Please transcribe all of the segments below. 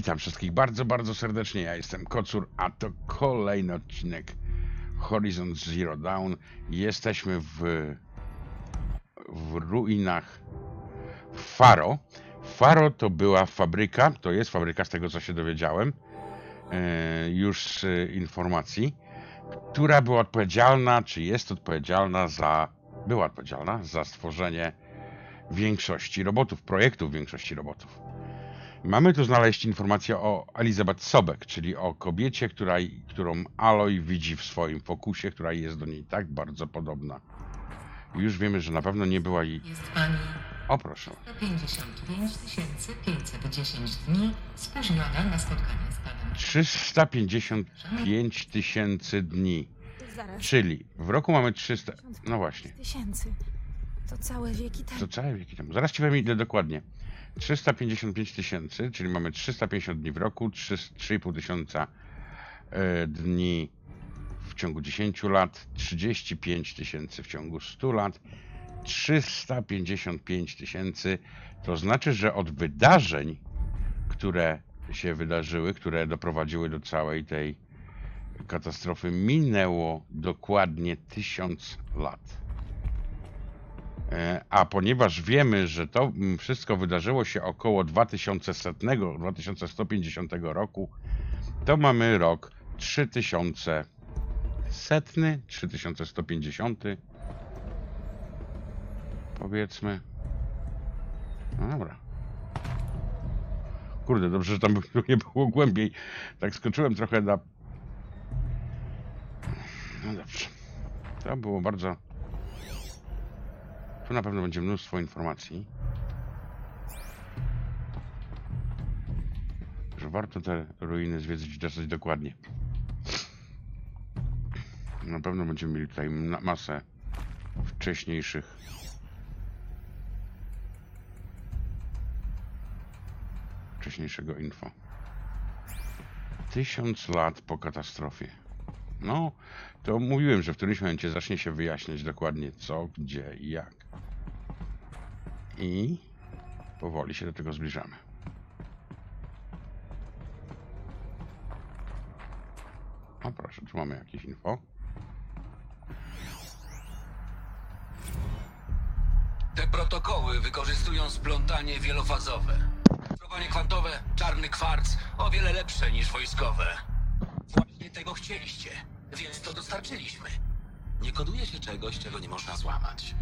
Witam wszystkich bardzo, bardzo serdecznie. Ja jestem Kocur, a to kolejny odcinek Horizon Zero Dawn. Jesteśmy w, w ruinach Faro. Faro to była fabryka, to jest fabryka, z tego co się dowiedziałem, e, już z informacji, która była odpowiedzialna, czy jest odpowiedzialna za, była odpowiedzialna za stworzenie większości robotów, projektów większości robotów. Mamy tu znaleźć informację o Elizabeth Sobek, czyli o kobiecie, która, którą Aloy widzi w swoim fokusie, która jest do niej tak bardzo podobna. Już wiemy, że na pewno nie była jej... Jest pani O proszę. 155 510 dni spóźniona na spotkanie z panem. 355 tysięcy dni. Zaraz. Czyli w roku mamy 300... No właśnie. Tysięcy. To całe wieki temu. To całe wieki temu. Zaraz ci powiem ile dokładnie. 355 tysięcy, czyli mamy 350 dni w roku, 3 3,5 tysiąca e, dni w ciągu 10 lat, 35 tysięcy w ciągu 100 lat, 355 tysięcy. To znaczy, że od wydarzeń, które się wydarzyły, które doprowadziły do całej tej katastrofy, minęło dokładnie 1000 lat. E, A ponieważ wiemy, że to mm, wszystko wydarzyło się około 2100, 2150 roku, to mamy rok 3100, 3150, powiedzmy. No dobra. Kurde, dobrze, że tam nie było głębiej. Tak skoczyłem trochę na... No dobrze. To było bardzo... Tu na pewno będzie mnóstwo informacji. Że warto te ruiny zwiedzić dosyć dokładnie. Na pewno będziemy mieli tutaj masę wcześniejszych wcześniejszego info. Tysiąc lat po katastrofie. No, to mówiłem, że w którymś momencie zacznie się wyjaśniać dokładnie co, gdzie i jak. I powoli się do tego zbliżamy. O proszę, tu mamy jakieś info. Te protokoły wykorzystują splątanie wielofazowe. Sterowanie kwantowe, czarny kwarc, o wiele lepsze niż wojskowe. Właśnie tego chcieliście, więc to dostarczyliśmy. Nie koduje się czegoś, czego nie można złamać.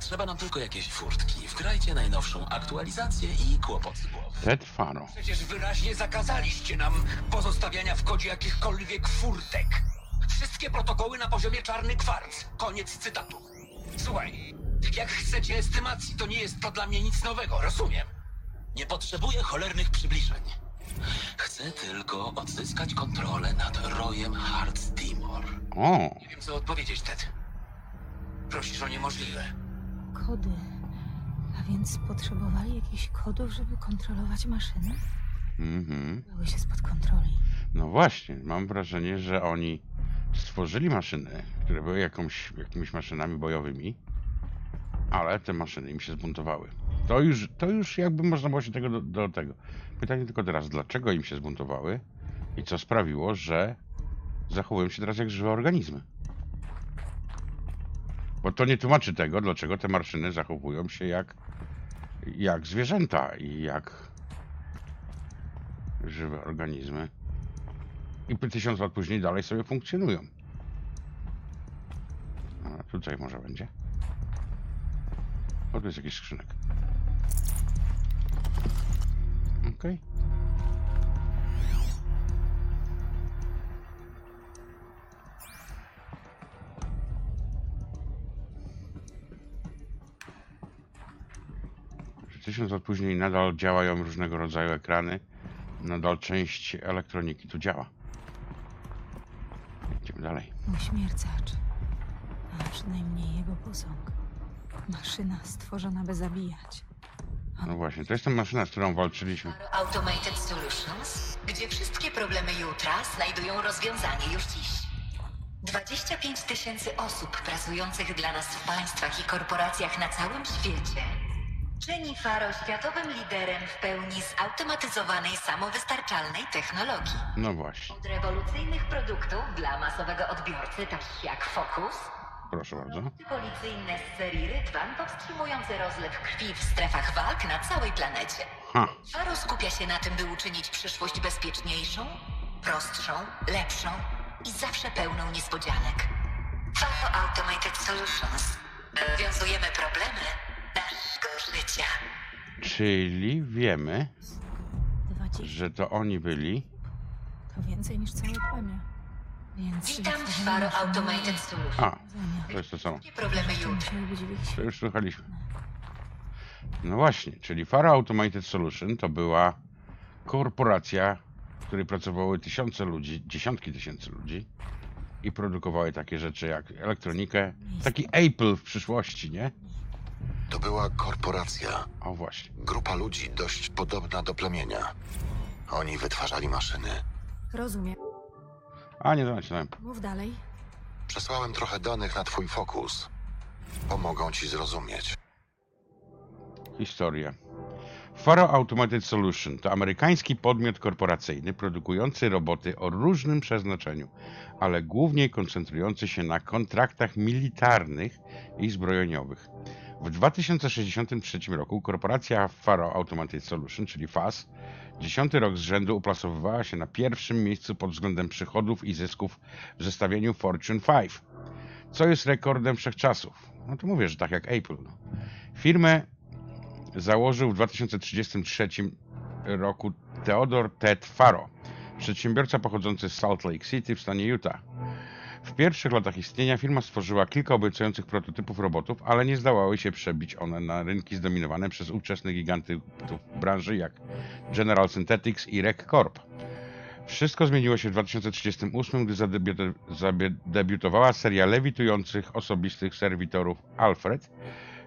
Trzeba nam tylko jakieś furtki. Wgrajcie najnowszą aktualizację i kłopot z głowy. Ted Faro. Przecież wyraźnie zakazaliście nam pozostawiania w kodzie jakichkolwiek furtek. Wszystkie protokoły na poziomie czarny kwarc. Koniec cytatu. Słuchaj, jak chcecie estymacji, to nie jest to dla mnie nic nowego, rozumiem. Nie potrzebuję cholernych przybliżeń. Chcę tylko odzyskać kontrolę nad rojem Hearts Timor. O, Nie wiem, co odpowiedzieć, Ted. Prosisz o niemożliwe. Kody. A więc potrzebowali jakichś kodów, żeby kontrolować maszyny? mhm. Dały się spod kontroli. No właśnie, mam wrażenie, że oni stworzyli maszyny, które były jakąś, jakimiś maszynami bojowymi, ale te maszyny im się zbuntowały. To już, to już jakby można było się tego do, do tego. Pytanie tylko teraz, dlaczego im się zbuntowały i co sprawiło, że zachowują się teraz jak żywe organizmy? Bo to nie tłumaczy tego, dlaczego te maszyny zachowują się jak, jak zwierzęta i jak żywe organizmy i tysiąc lat później dalej sobie funkcjonują. A tutaj może będzie. O, tu jest jakiś skrzynek. Okej. Że Tysiąc lat później nadal działają różnego rodzaju ekrany. Nadal część elektroniki tu działa. Idziemy dalej. Uśmiercacz. A przynajmniej jego posąg. Maszyna stworzona, by zabijać. No właśnie, to jest ta maszyna, z którą walczyliśmy. Automated Solutions, gdzie wszystkie problemy jutra znajdują rozwiązanie już dziś. 25 tysięcy osób pracujących dla nas w państwach i korporacjach na całym świecie Czyni Faro światowym liderem w pełni zautomatyzowanej, samowystarczalnej technologii. No właśnie, Od rewolucyjnych produktów dla masowego odbiorcy, takich jak Focus, proszę bardzo. policyjne z serii Rydwan powstrzymujące rozlew krwi w strefach walk na całej planecie. Ha, Faro skupia się na tym, by uczynić przyszłość bezpieczniejszą, prostszą, lepszą i zawsze pełną niespodzianek. Faro Automated Solutions. Rozwiązujemy problemy życia. czyli wiemy, 20 że to oni byli. to więcej niż całe plemię. Więc Witam w Faro Automated Solutions. A, to jest to samo. Wszystkie problemy ich To już słuchaliśmy. No właśnie, czyli Faro Automated Solution to była korporacja, w której pracowały tysiące ludzi, dziesiątki tysięcy ludzi i produkowały takie rzeczy jak elektronikę, taki Apple w przyszłości, nie? To była korporacja, O właśnie. grupa ludzi dość podobna do plemienia. Oni wytwarzali maszyny. Rozumiem. A nie, zaczynałem. Mów dalej. Przesłałem trochę danych na twój fokus. Pomogą ci zrozumieć. Historia. Faro Automated Solution to amerykański podmiot korporacyjny produkujący roboty o różnym przeznaczeniu, ale głównie koncentrujący się na kontraktach militarnych i zbrojeniowych. W 2063 roku korporacja Faro Automated Solution, czyli FAS, dziesiąty rok z rzędu uplasowywała się na pierwszym miejscu pod względem przychodów i zysków w zestawieniu Fortune 5, co jest rekordem wszechczasów. No to mówię, że tak jak Apple. No. Firmę założył w 2033 roku Theodore Ted Faro, przedsiębiorca pochodzący z Salt Lake City w stanie Utah. W pierwszych latach istnienia firma stworzyła kilka obiecujących prototypów robotów, ale nie zdawały się przebić one na rynki zdominowane przez ówczesne gigantów branży jak General Synthetics i Rec Corp. Wszystko zmieniło się w 2038, gdy zadebiuto- zadebiutowała seria lewitujących osobistych serwitorów Alfred,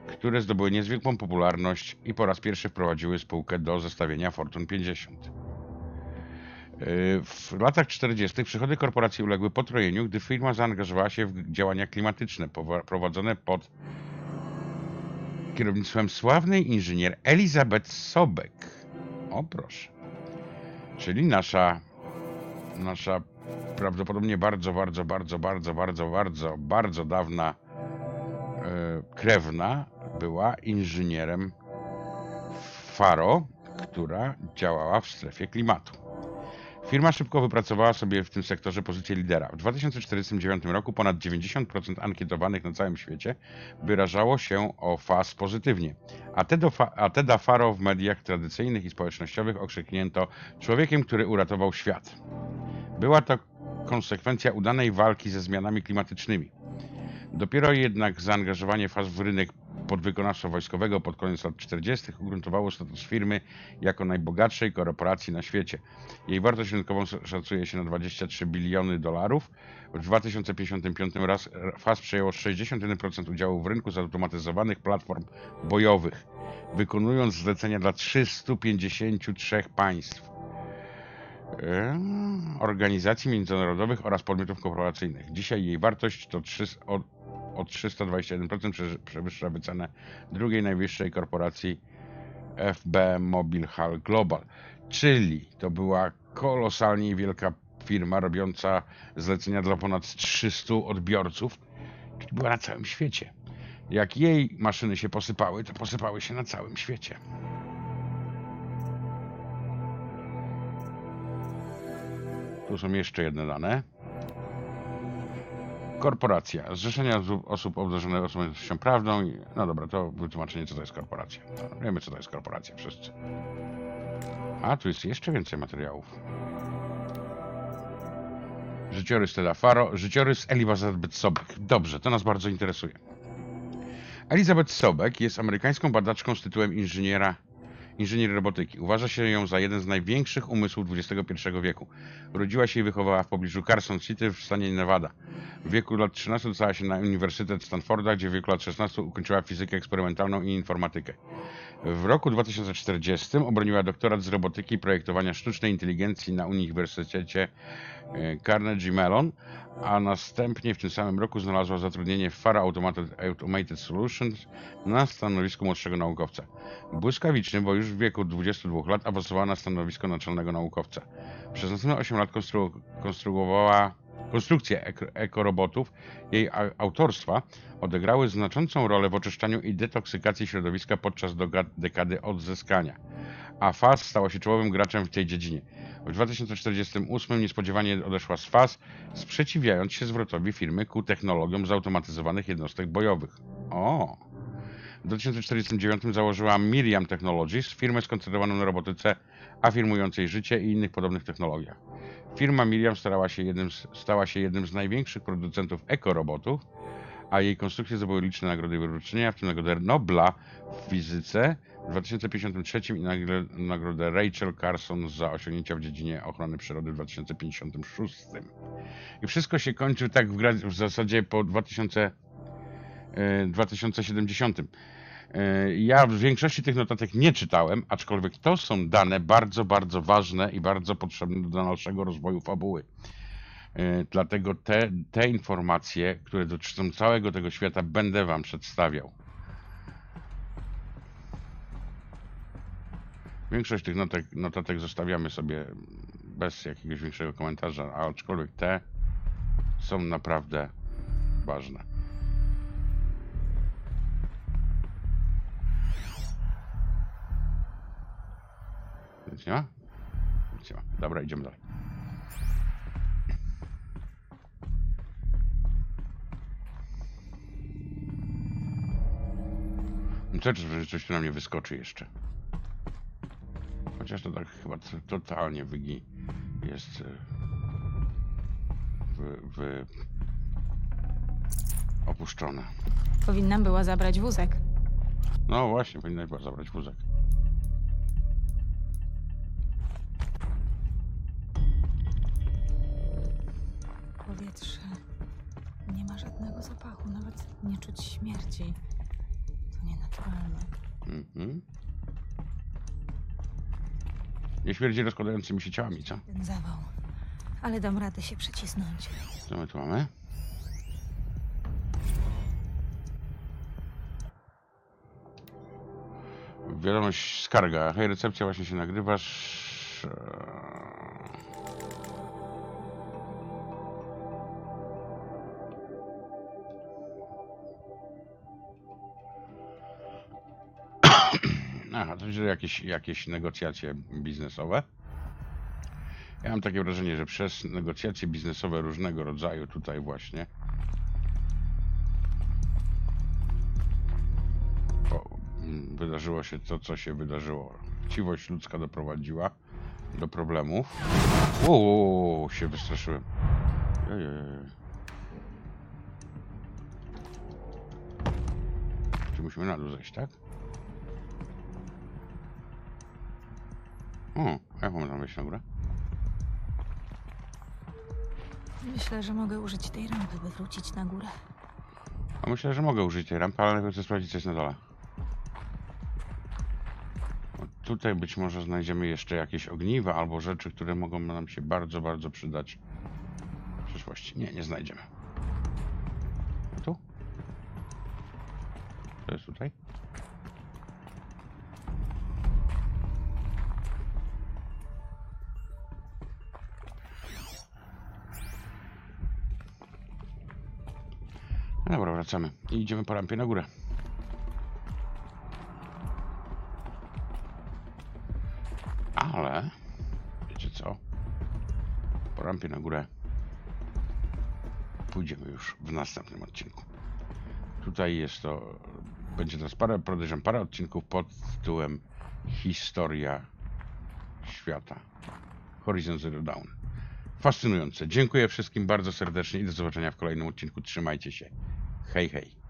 które zdobyły niezwykłą popularność i po raz pierwszy wprowadziły spółkę do zestawienia Fortune 50. Yy, W latach 40. przychody korporacji uległy potrojeniu, gdy firma zaangażowała się w działania klimatyczne prowadzone pod kierownictwem sławnej inżynier Elizabeth Sobek. O proszę. Czyli nasza, nasza prawdopodobnie bardzo, bardzo, bardzo, bardzo, bardzo, bardzo, bardzo dawna e, krewna była inżynierem Faro, która działała w strefie klimatu. Firma szybko wypracowała sobie w tym sektorze pozycję lidera. W 2049 roku ponad 90% ankietowanych na całym świecie wyrażało się o FAS pozytywnie, a Teda, Fa- a Teda Faro w mediach tradycyjnych i społecznościowych okrzyknięto człowiekiem, który uratował świat. Była to konsekwencja udanej walki ze zmianami klimatycznymi. Dopiero jednak zaangażowanie FAS w rynek podwykonawstwa wojskowego pod koniec lat 40. ugruntowało status firmy jako najbogatszej korporacji na świecie. Jej wartość rynkową szacuje się na 23 biliony dolarów. W 2055 raz FAS przejęło 61% udziału w rynku zautomatyzowanych platform bojowych, wykonując zlecenia dla 353 państw. Organizacji międzynarodowych oraz podmiotów korporacyjnych. Dzisiaj jej wartość to 300, o, o 321% prze- przewyższa wycenę drugiej najwyższej korporacji FB Mobile Hall Global. Czyli to była kolosalnie wielka firma robiąca zlecenia dla ponad 300 odbiorców, czyli była na całym świecie. Jak jej maszyny się posypały, to posypały się na całym świecie. Tu są jeszcze jedne dane. Korporacja. Zrzeszenia osób- obdarzonych osobowością prawną. I, no dobra, to wytłumaczenie, co to jest korporacja. No, wiemy, co to jest korporacja wszyscy. A, tu jest jeszcze więcej materiałów. Życiorys Teda Faro, życiorys Elizabeth Sobek. Dobrze, to nas bardzo interesuje. Elizabeth Sobek jest amerykańską badaczką z tytułem inżyniera, inżynier robotyki. Uważa się ją za jeden z największych umysłów XXI wieku. Urodziła się i wychowała w pobliżu Carson City w stanie Nevada. W wieku lat 13 dostała się na Uniwersytet Stanforda, gdzie w wieku lat 16 ukończyła fizykę eksperymentalną i informatykę. W roku 2040 obroniła doktorat z robotyki i projektowania sztucznej inteligencji na Uniwersytecie Carnegie Mellon, a następnie w tym samym roku znalazła zatrudnienie w Fara Automated, Automated Solutions na stanowisku młodszego naukowca. Błyskawicznie, bo już w wieku 22 lat awansowała na stanowisko naczelnego naukowca. Przez następne 8 lat konstru konstruowała konstrukcje ek- ekorobotów jej autorstwa odegrały znaczącą rolę w oczyszczaniu i detoksykacji środowiska podczas dekady odzyskania. A FAS stała się czołowym graczem w tej dziedzinie. W 2048 niespodziewanie odeszła z FAS, sprzeciwiając się zwrotowi firmy ku technologiom zautomatyzowanych jednostek bojowych. O! W 2049 założyła Miriam Technologies, firmę skoncentrowaną na robotyce, afirmującej życie i innych podobnych technologiach. Firma Miriam się z, stała się jednym z największych producentów ekorobotów, a jej konstrukcje zdobyły liczne nagrody wyróżnienia, w tym nagrodę Nobla w fizyce w 2053 i nagro- nagrodę Rachel Carson za osiągnięcia w dziedzinie ochrony przyrody w 2056. I wszystko się kończy tak w, w zasadzie po 2000, e, 2070. E, Ja w większości tych notatek nie czytałem, aczkolwiek to są dane bardzo, bardzo ważne i bardzo potrzebne do dalszego rozwoju fabuły. E, Dlatego te, te informacje, które dotyczą całego tego świata, będę Wam przedstawiał. Większość tych notek, notatek zostawiamy sobie bez jakiegoś większego komentarza, a aczkolwiek te są naprawdę ważne. Nic nie ma? Nic nie ma. Dobra, idziemy dalej. Co, że coś na mnie wyskoczy jeszcze? Chociaż to tak chyba totalnie wygi jest e, w, w opuszczone. Powinnam była zabrać wózek. No właśnie, powinnaś była zabrać wózek. Powietrze. Nie ma żadnego zapachu, nawet nie czuć śmierci. Nienaturalne. Mhm. Nie śmierdzi rozkładającymi się ciałami, co? Ten zawał. Ale dam radę się przecisnąć. Co my tu mamy? Wiadomość skarga. Hej, recepcja, właśnie się nagrywasz. Eee, Aha, to że jakieś, jakieś negocjacje biznesowe. Ja mam takie wrażenie, że przez negocjacje biznesowe różnego rodzaju tutaj właśnie wydarzyło się to, co się wydarzyło. Chciwość ludzka doprowadziła do problemów. Uuu, się wystraszyłem. Ojej. Musimy na dół zejść, tak? O, jak mamy tam wejść na górę? Myślę, że mogę użyć tej rampy, by wrócić na górę. A myślę, że mogę użyć tej rampy, ale najpierw chcę sprawdzić, co jest na dole. Tutaj być może znajdziemy jeszcze jakieś ogniwa albo rzeczy, które mogą nam się bardzo, bardzo przydać w przyszłości. Nie, nie znajdziemy. No dobra, wracamy. I idziemy po rampie na górę. Ale, wiecie co? Po rampie na górę pójdziemy już w następnym odcinku. Tutaj jest to, będzie teraz parę, podejrzewam, parę odcinków pod tytułem Historia świata. Horizon Zero Dawn. Fascynujące. Dziękuję wszystkim bardzo serdecznie i do zobaczenia w kolejnym odcinku. Trzymajcie się. Hej, hej.